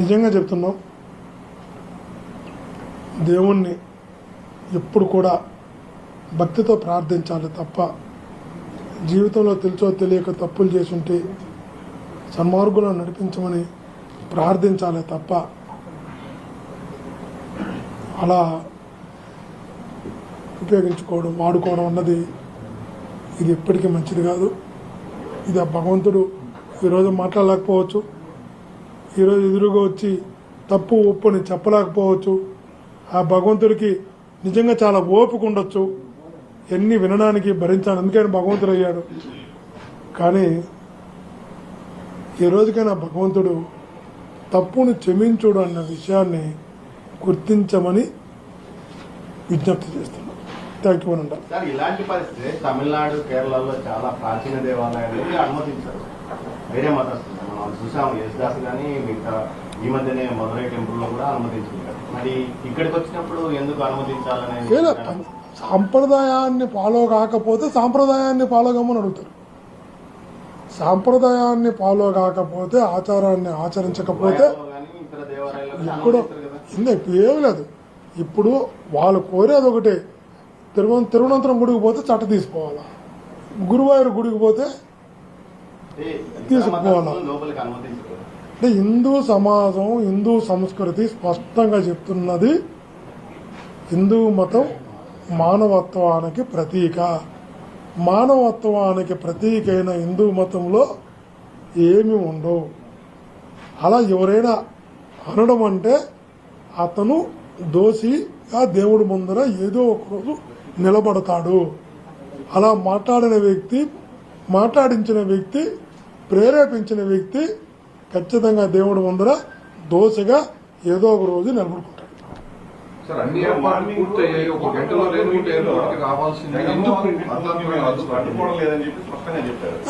నిజంగా చెప్తున్నాం. దేవుణ్ణి ఎప్పుడు కూడా భక్తితో ప్రార్థించాలి తప్ప జీవితంలో తెలుసో తెలియక తప్పులు చేసుంటే సన్మార్గులను నడిపించమని ప్రార్థించాలి తప్ప అలా ఉపయోగించుకోవడం వాడుకోవడం అన్నది ఇది ఎప్పటికీ మంచిది కాదు. ఇది ఆ భగవంతుడు ఈరోజు మాట్లాడలేకపోవచ్చు. ఈరోజు ఎదురుగా వచ్చి తప్పు ఒప్పు అని చెప్పలేకపోవచ్చు. ఆ భగవంతుడికి నిజంగా చాలా ఓపిక ఉండొచ్చు. ఎన్ని వినడానికి భరించాను అందుకని భగవంతుడు అయ్యాడు. కానీ ఈ రోజుకైనా భగవంతుడు తప్పును క్షమించుడు అన్న విషయాన్ని గుర్తించమని విజ్ఞప్తి చేస్తున్నాం థ్యాంక్ యూ అనండి ఇలాంటి పరిస్థితి తమిళనాడు కేరళలో చాలా ప్రాచీన దేవాలయాలు అనుమతించారు. వేరే మతస్థులు. మనం చూసాం యేసుదాస్ కానీ మిగతా ఈ మధ్యనే మధురై టెంపుల్లో కూడా అనుమతించుకుంటారు. మరి ఇక్కడికి వచ్చినప్పుడు ఎందుకు అనుమతించాలనే సాంప్రదాయాన్ని ఫాలో కాకపోతే సాంప్రదాయాన్ని ఫాలో కమ్మని అడుగుతారు. సాంప్రదాయాన్ని ఫాలో కాకపోతే ఆచారాన్ని ఆచరించకపోతే ఇప్పుడు ఇప్పుడు ఏమీ లేదు. ఇప్పుడు వాళ్ళు కోరేది ఒకటే. తిరువ తిరువనంతపురం గుడికి పోతే చట్ట తీసుకోవాలా? గురువాయూరు గుడికి పోతే తీసుకుపోవాలా? అంటే హిందూ సమాజం హిందూ సంస్కృతి స్పష్టంగా చెప్తున్నది హిందూ మతం మానవత్వానికి ప్రతీక. మానవత్వానికి ప్రతీక అయిన హిందూ మతంలో ఏమి ఉండవు. అలా ఎవరైనా అనడం అంటే అతను దోషిగా దేవుడి ముందర ఏదో ఒకరోజు నిలబడతాడు. అలా మాట్లాడిన వ్యక్తి మాట్లాడించిన వ్యక్తి ప్రేరేపించిన వ్యక్తి ఖచ్చితంగా దేవుడి ముందర దోషగా ఏదో ఒక రోజు నిలబడుకుంటాడు.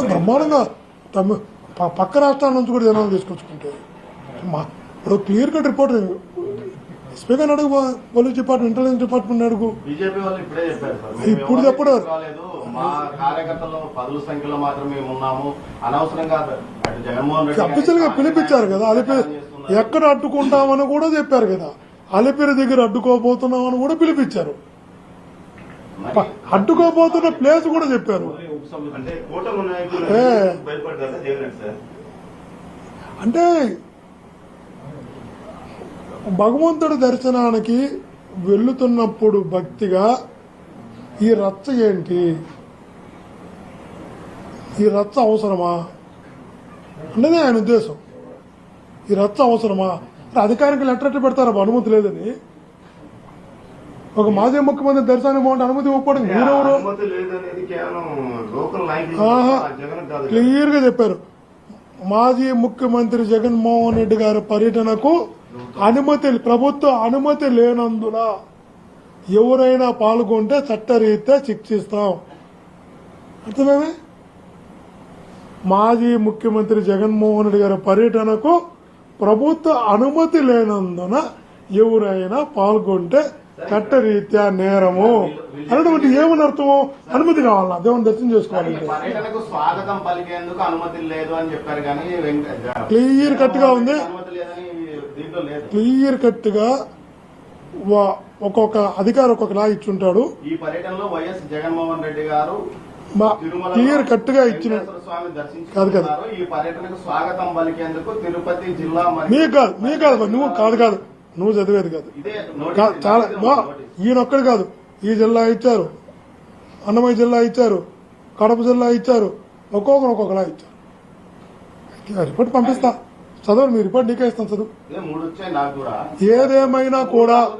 బ్రహ్మాండంగా తమ పక్క రాష్ట్రాల నుంచి కూడా జనాలు తీసుకొచ్చుకుంటారు మా ఇప్పుడు క్లియర్ కట్ రిపోర్ట్ స్పీకర్ అడుగు పోలీస్ డిపార్ట్మెంట్ ఇంటెలిజెన్స్ డిపార్ట్మెంట్ అడుగు. ఇప్పుడే చెప్పారు మా కార్యకర్తలు పదుల సంఖ్యలో మాత్రమే ఉన్నాము. అనవసరంగా అటు జగన్మోహన్ రెడ్డి అఫీషియల్గా పిలిపించారు కదా అలిపిరి ఎక్కడ అడ్డుకుంటామని కూడా చెప్పారు కదా అలిపిరి దగ్గర అడ్డుకోబోతున్నామని కూడా పిలిపించారు. అడ్డుకోబోతున్న ప్లేస్ కూడా చెప్పారు. అంటే భగవంతుడి దర్శనానికి వెళ్తున్నప్పుడు భక్తిగా ఈ రచ్చ ఏంటి? ఈ రచ్చ అవసరమా? అన్నదే ఆయన ఉద్దేశం. ఈ రచ్చ అవసరమా? అధికారికి లెటర్ ఎట్లా పెడతారా అనుమతి లేదని. ఒక మాజీ ముఖ్యమంత్రి దర్శనానికి బాగుంటే అనుమతి ఇవ్వకపోవడం మీరెవరు? క్లియర్గా చెప్పారు. మాజీ ముఖ్యమంత్రి జగన్మోహన్ రెడ్డి గారి పర్యటనకు అనుమతి ప్రభుత్వ అనుమతి లేనందున ఎవరైనా పాల్గొంటే చట్టరీత్యా శిక్షిస్తాం. అర్థమేమే మాజీ ముఖ్యమంత్రి జగన్మోహన్ రెడ్డి గారి పర్యటనకు ప్రభుత్వ అనుమతి లేనందున ఎవరైనా పాల్గొంటే చట్టరీత్యా నేరము. అన్నటువంటి ఏమని అర్థము? అనుమతి కావాలా? దేవుని దర్శనం చేసుకోవాలంటే స్వాగతం పలికేందుకు అనుమతి లేదు అని చెప్పారు కానీ క్లియర్ కట్గా ఉంది క్లియర్ కట్గా ఒక్కొక్క అధికారి ఒక్కొక్కలా ఇచ్చుంటాడు. ఈ పర్యటనలో వైఎస్ జగన్మోహన్ రెడ్డి గారు మా క్లియర్ కట్గా ఇచ్చిన కాదు, కాదు. మీకు కాదు మీకు కాదు నువ్వు కాదు కాదు. నువ్వు చదివేది కాదు. చాలా. ఈయనొక్కడు కాదు. ఈ జిల్లా ఇచ్చారు. అన్నమయ్య జిల్లా ఇచ్చారు. కడప జిల్లా ఇచ్చారు. ఒక్కొక్కరు ఒక్కొక్కలా ఇచ్చారు. రిపోర్ట్ పంపిస్తా. చదవండి మీ రిపోర్ట్ నీకే ఇస్తాను చదువు. ఏదేమైనా కూడా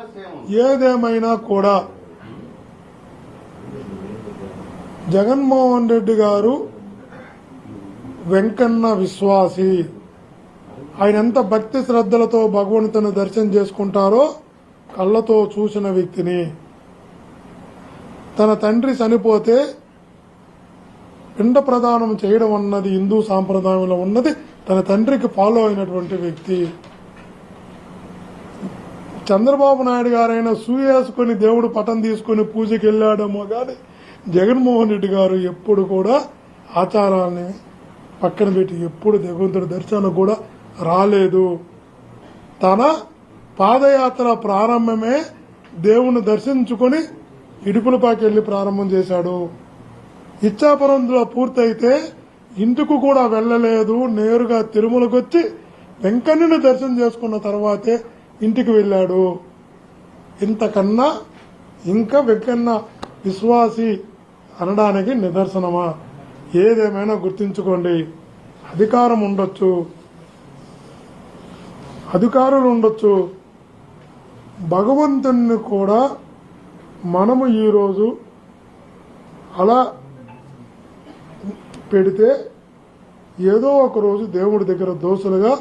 ఏదేమైనా కూడా జగన్మోహన్ రెడ్డి గారు వెంకన్న విశ్వాసి. ఆయన ఎంత భక్తి శ్రద్ధలతో భగవంతుని దర్శనం చేసుకుంటారో కళ్ళతో చూసిన వ్యక్తిని. తన తండ్రి చనిపోతే పిండ ప్రదానం చేయడం అన్నది హిందూ సాంప్రదాయంలో ఉన్నది. తన తండ్రికి ఫాలో అయినటువంటి వ్యక్తి. చంద్రబాబు నాయుడు గారైనా సూయేసుకొని దేవుడు పటం తీసుకొని పూజకి వెళ్ళాడేమో కానీ జగన్మోహన్ రెడ్డి గారు ఎప్పుడు కూడా ఆచారాలని పక్కన పెట్టి ఎప్పుడు భగవంతుడి దర్శనం కూడా రాలేదు. తన పాదయాత్ర ప్రారంభమే దేవుని దర్శించుకొని ఇడుపులపాకి వెళ్ళి ప్రారంభం చేశాడు. ఇచ్చాపురంలో పూర్తయితే ఇంటికి కూడా వెళ్ళలేదు. నేరుగా తిరుమలకు వచ్చి దర్శనం చేసుకున్న తర్వాతే ఇంటికి వెళ్ళాడు. ఇంతకన్నా ఇంకా వెంకన్న విశ్వాసి అనడానికి నిదర్శనమా? ఏదేమైనా గుర్తుంచుకోండి. అధికారం ఉండొచ్చు. అధికారులు ఉండొచ్చు. భగవంతుణ్ణి కూడా మనము ఈరోజు అలా పెడితే ఏదో ఒక రోజు దేవుడి దగ్గర దోషులుగా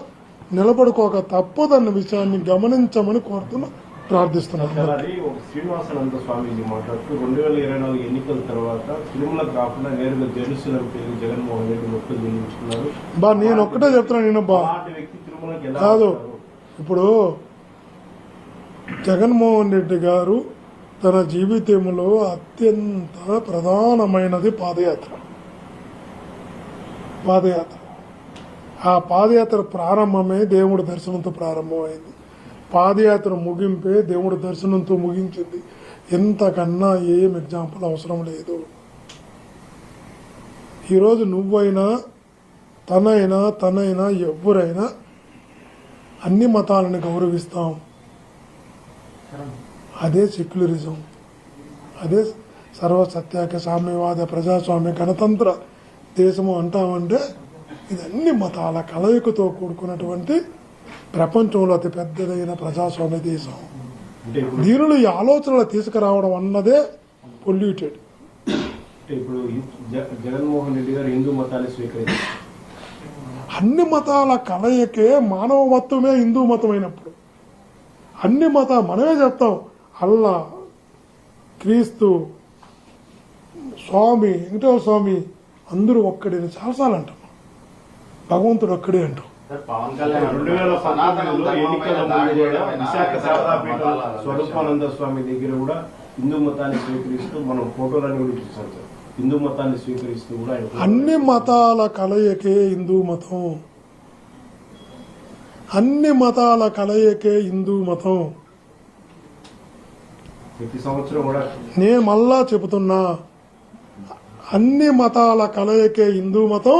నిలబడుకోక తప్పదన్న విషయాన్ని గమనించమని కోరుతున్నా. ప్రార్థిస్తున్నాను శ్రీనివాసానంద స్వామీజీ మాట్లాడుతూ రెండు వేల ఇరవై నాలుగు ఎన్నికల తర్వాత తిరుమలకు కాకుండా నేరుగా జెరూసలం జగన్మోహన్ రెడ్డి మొక్కులు చెల్లించుకున్నారు బా నేను ఒక్కటే చెప్తున్నాను నేను బా. కాదు? ఇప్పుడు జగన్మోహన్ రెడ్డి గారు తన జీవితంలో అత్యంత ప్రధానమైనది పాదయాత్ర. పాదయాత్ర. ఆ పాదయాత్ర ప్రారంభమే దేవుడి దర్శనంతో ప్రారంభమైంది. పాదయాత్ర ముగింపే దేవుడి దర్శనంతో ముగించింది. ఎంతకన్నా ఏం ఎగ్జాంపుల్ అవసరం లేదు. ఈరోజు నువ్వైనా తనైనా తనైనా ఎవరైనా అన్ని మతాలను గౌరవిస్తాం. అదే సెక్యులరిజం. అదే సర్వసత్యాక సామ్యవాద ప్రజాస్వామ్య గణతంత్ర దేశము అంటామంటే ఇది అన్ని మతాల కలయికతో కూడుకున్నటువంటి ప్రపంచంలో అతి పెద్దదైన ప్రజాస్వామ్య దేశం. దీనిలో ఈ ఆలోచనలు తీసుకురావడం అన్నదే పొల్యూటెడ్ ఇప్పుడు జగన్మోహన్ రెడ్డి గారు హిందూ మతాన్ని స్వీకరించారు. అన్ని మతాల కలయికే మానవ మతమే హిందూ మతమైనప్పుడు. అన్ని మత మనమే చెప్తాం అల్లా క్రీస్తు స్వామి వెంకటేశ్వర స్వామి అందరూ ఒక్కడని చాలాసార్లు అంటాం. భగవంతుడు ఒక్కడే అంటాం. పవన్ కళ్యాణ్ రెండు వేల ఎన్నికల మీద కూడా విశాఖ శారదాపీఠం స్వరూపానంద స్వామి దగ్గర కూడా హిందూ మతాన్ని స్వీకరిస్తూ మనం ఫోటోలన్నీ కూడా చూసాం సార్. హిందూ మతాన్ని స్వీకరిస్తూ కూడా అన్ని మతాల కలయికే హిందూ మతం. అన్ని మతాల కలయికే హిందూ మతం. ప్రతి సంవత్సరం కూడా నేను మళ్ళా చెబుతున్నా అన్ని మతాల కలయికే హిందూ మతం.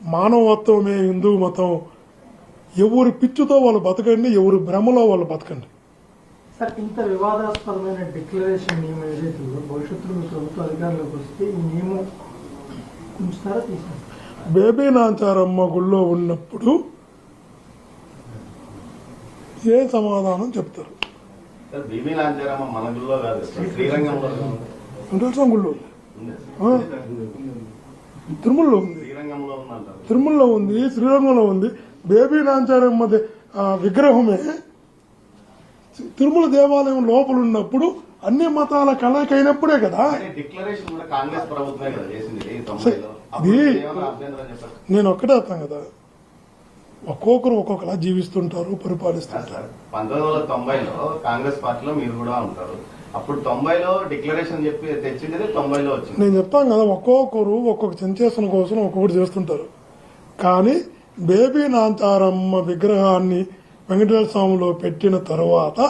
మానవత్వమే హిందూ మతం. ఎవరి పిచ్చుతో వాళ్ళు బతకండి ఎవరి భ్రమలో వాళ్ళు బతకండి. సార్ ఇంత వివాదాస్పదమైన డిక్లరేషన్ నియమం ఏదైతే ఉందో భవిష్యత్తులో మీ ప్రభుత్వ అధికారంలోకి వస్తే ఈ నియమం ఉంచుతారా తీసేస్తారా బేబీ నాంచారమ్మ గుళ్ళో ఉన్నప్పుడు ఏ సమాధానం చెప్తారు. వెంకటేశ్వర గుళ్ళో తిరుమలలో ఉంది. తిరుమలలో ఉంది శ్రీరంగంలో ఉంది. బేబీ నాంచారమ్మ విగ్రహమే. తిరుమల దేవాలయం లోపల ఉన్నప్పుడు అన్ని మతాల కలయిక అయినప్పుడే కదా చెప్పారు నేను ఒక్కటే అర్థం కదా. ఒక్కొక్కరు ఒక్కొక్కలా జీవిస్తుంటారు పరిపాలిస్తుంటారు. పంతొమ్మిది వందల తొంభైలో కాంగ్రెస్ పార్టీలో మీరు కూడా ఉంటారు. అప్పుడు తొంభైలో డిక్లరేషన్ చెప్పి తెచ్చింది తొంభైలో వచ్చింది. నేను చెప్తాను కదా ఒక్కొక్కరు ఒక్కొక్క సెన్సేషన్ కోసం ఒక్కొక్కటి చేస్తుంటారు. కానీ బేబీ నాంచారమ్మ విగ్రహాన్ని వెంకటేశ్వర స్వామిలో పెట్టిన తరువాత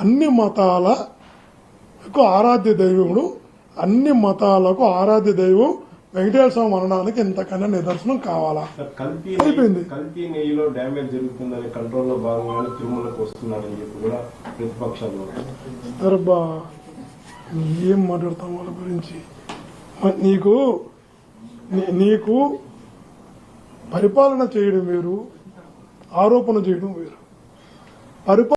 అన్ని మతాలకు ఆరాధ్య దైవముడు అన్ని మతాలకు ఆరాధ్య దైవం వెంకటేశ్వర స్వామి అనడానికి ఇంతకన్నా నిదర్శనం కావాలా అయిపోయింది. కల్తీ నెయ్యిలో డ్యామేజ్ జరుగుతుందనే కంట్రోల్లో భాగంగానే తిరుమలకు వస్తున్నారని చెప్పి కూడా ప్రతిపక్షాలు. దర్బా ఏం మాట్లాడతాం వాళ్ళ గురించి నీకు నీకు పరిపాలన చేయడం వేరు ఆరోపణ చేయడం వేరు పరిపాలన